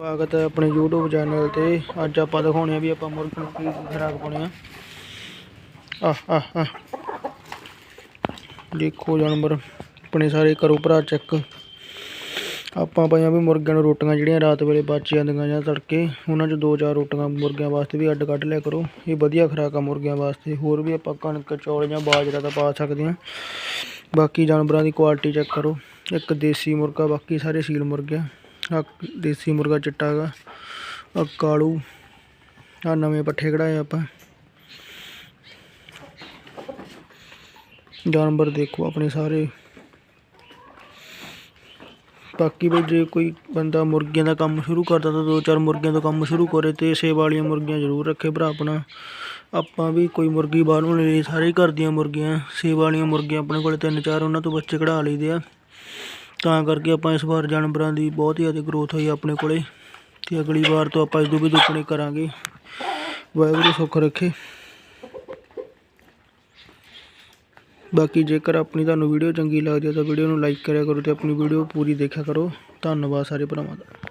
ਸਵਾਗਤ ਹੈ ਆਪਣੇ YouTube ਚੈਨਲ ਤੇ। ਅੱਜ ਆਪਾਂ ਦਿਖਾਉਣੇ ਆ ਵੀ ਆਪਾਂ ਮੁਰਗੇ ਨੂੰ ਕੀ ਖੁਰਾਕ ਪਾਉਣੇ ਆ। ਆਹ ਆਹ ਆਹ। ਦੇਖੋ ਜਾਨਵਰ, ਆਪਣੇ ਸਾਰੇ ਕਰੋ ਭਰਾ ਚੈੱਕ ਆਪਾਂ ਪਾਈਆਂ ਵੀ ਮੁਰਗਿਆਂ ਨੂੰ ਰੋਟੀਆਂ ਜਿਹੜੀਆਂ ਰਾਤ ਵੇਲੇ ਬਚ ਜਾਂਦੀਆਂ ਜਾਂ ਤੜਕੇ, ਉਹਨਾਂ 'ਚ ਦੋ ਚਾਰ ਰੋਟੀਆਂ ਮੁਰਗਿਆਂ ਵਾਸਤੇ ਵੀ ਅੱਡ ਕੱਢ ਲਿਆ ਕਰੋ। ਇਹ ਵਧੀਆ ਖੁਰਾਕ ਆ ਮੁਰਗਿਆਂ ਵਾਸਤੇ। ਹੋਰ ਵੀ ਆਪਾਂ ਕਣਕ, ਚੌਲ ਜਾਂ ਬਾਜਰਾ ਤਾਂ ਪਾ ਸਕਦੇ ਹਾਂ। ਬਾਕੀ ਜਾਨਵਰਾਂ ਦੀ ਕੁਆਲਿਟੀ ਚੈੱਕ ਕਰੋ। ਇੱਕ ਦੇਸੀ ਮੁਰਗਾ, ਬਾਕੀ ਸਾਰੇ ਸੀਲ ਮੁਰਗੇ ਆ ਦੇਸੀ ਮੁਰਗਾ ਚਿੱਟਾ ਹੈਗਾ ਆ ਕਾਲੂ ਆ ਨਵੇਂ ਪੱਠੇ ਕਢਾਏ ਆਪਾਂ। ਜਾਨਵਰ ਦੇਖੋ ਆਪਣੇ ਸਾਰੇ। ਬਾਕੀ ਵੀ ਜੇ ਕੋਈ ਬੰਦਾ ਮੁਰਗੀਆਂ ਦਾ ਕੰਮ ਸ਼ੁਰੂ ਕਰਦਾ ਤਾਂ ਦੋ ਚਾਰ ਮੁਰਗੀਆਂ ਦਾ ਕੰਮ ਸ਼ੁਰੂ ਕਰੇ ਤੇ ਸੇਵਾ ਵਾਲੀਆਂ ਮੁਰਗੀਆਂ ਜ਼ਰੂਰ ਰੱਖੇ ਭਰਾ ਆਪਣਾ। ਆਪਾਂ ਵੀ ਕੋਈ ਮੁਰਗੀ ਬਾਹਰੋਂ ਨਹੀਂ ਲਈ, ਸਾਰੇ ਘਰ ਦੀਆਂ ਮੁਰਗੀਆਂ ਸੇਵਾ ਵਾਲੀਆਂ ਮੁਰਗੀਆਂ ਆਪਣੇ ਕੋਲ ਤਿੰਨ ਚਾਰ ਉਹਨਾਂ ਤੋਂ ਬੱਚੇ ਕਢਾ ਲਈਦੇ ਆ। ਤਾਂ ਕਰਕੇ ਆਪਾਂ ਇਸ ਵਾਰ ਜਾਨਵਰਾਂ ਦੀ ਬਹੁਤ ਹੀ ਜ਼ਿਆਦਾ ਗਰੋਥ ਹੋਈ ਆਪਣੇ ਕੋਲੇ ਤੇ ਅਗਲੀ ਵਾਰ ਤੋਂ ਆਪਾਂ ਇਸ ਤੋਂ ਵੀ ਦੁੱਗਣੇ ਕਰਾਂਗੇ। ਵਾਹਿਗੁਰੂ ਸੁੱਖ ਰੱਖੇ। ਬਾਕੀ ਜੇਕਰ ਆਪਣੀ ਤੁਹਾਨੂੰ ਵੀਡੀਓ ਚੰਗੀ ਲੱਗਦੀ ਹੈ ਤਾਂ ਵੀਡੀਓ ਨੂੰ ਲਾਈਕ ਕਰਿਆ ਕਰੋ ਤੇ ਆਪਣੀ ਵੀਡੀਓ ਪੂਰੀ ਦੇਖਿਆ ਕਰੋ। ਧੰਨਵਾਦ ਸਾਰੇ ਭਰਾਵਾਂ ਦਾ।